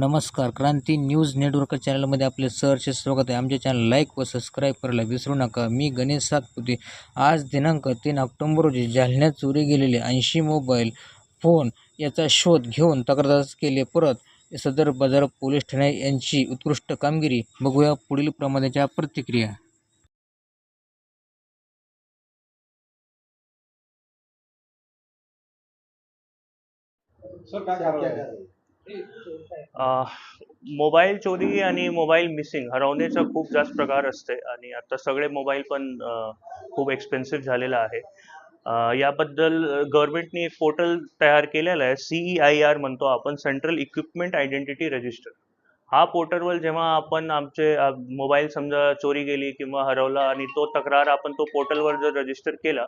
नमस्कार क्रांती news network चॅनलमध्ये आपले सरचे स्वागत आहे. आमचे चॅनल लाईक व सबस्क्राईब करायला विसरू नका. मी गणेश सातपुते. आज दिनांक तीन ऑक्टोंबर रोजी जालन्यात चोरी गेलेले ऐंशी मोबाईल फोन याचा शोध घेऊन तक्रार केले. परत सदर बाजार पोलीस ठाणे यांची उत्कृष्ट कामगिरी. बघूया पुढील प्रमाणाच्या प्रतिक्रिया. सर काय मोबाईल चोरी आणि मोबाईल मिसिंग हरवण्याचा खूप जास्त प्रकार असते आणि आता सगळे मोबाईल पण खूप एक्सपेन्सिव्ह झालेला आहे. याबद्दल गव्हर्नमेंटने एक पोर्टल तयार केलेलं आहे सीई आय आर म्हणतो आपण सेंट्रल इक्विपमेंट आयडेंटिटी रजिस्टर हा पोर्टलवर जेव्हा आपण आमचे मोबाईल समजा चोरी गेली किंवा हरवला आणि तो तक्रार आपण तो पोर्टलवर जर रजिस्टर केला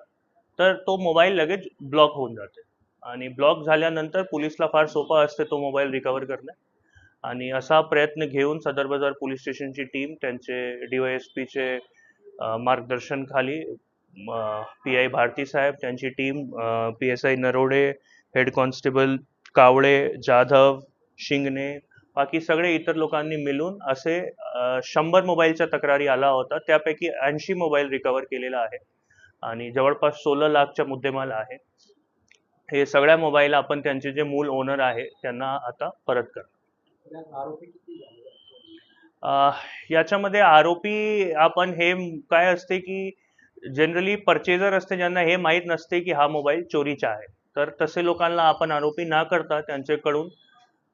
तर तो मोबाईल लगेच ब्लॉक होऊन जाते. आणि ब्लॉक झाल्यानंतर पोलिसला फार सोपं असते तो मोबाईल रिकवर करणे. आणि असा प्रयत्न घेऊन सदर बाजार पोलीस स्टेशनची टीम त्यांचे डीवायएसपीचे पीचे मार्गदर्शनखाली पी आय भारती साहेब त्यांची team P S I Narode head constable Kawale Jadhav Shingane बाकी सगळे इतर लोकांनी मिळून असे शंभर मोबाईलच्या तक्रारी आला होता. त्यापैकी ऐंशी मोबाईल रिकवर केलेला आहे. आणि जवळपास सोळा लाखच्या मुद्देमाल आहे. हे सगळ्या मोबाईल आपण त्यांचे जे मूल ओनर आहे त्यांना आता परत कर. याच्यामध्ये आरोपी आपण हे काय असते की जनरली परचेजर असते ज्यांना हे माहीत नसते की हा मोबाईल चोरीचा आहे. तर तसे लोकांना आपण आरोपी न करता त्यांच्याकडून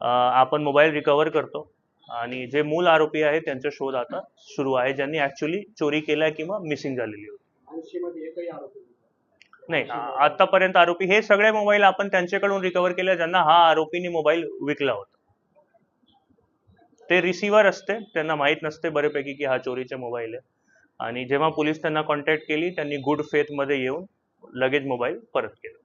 आपण मोबाईल रिकवर करतो. आणि जे मूल आरोपी आहे त्यांचा शोध आता सुरू आहे ज्यांनी ऍक्च्युली चोरी केला किंवा मिसिंग झालेली होती ऐंशी मध्ये एकही आरोपी नाही. आ- आतापर्यंत आरोपी हे सगळे मोबाईल आपण त्यांच्याकडून रिकवर केले ज्यांना हा आरोपीने मोबाईल विकला होता. ते रिसिव्हर असते त्यांना माहीत नसते बऱ्यापैकी की हा चोरीचा मोबाईल आहे. आणि जेव्हा पोलीस त्यांना कॉन्टॅक्ट केली त्यांनी गुड फेथमध्ये येऊन लगेच मोबाईल परत केला.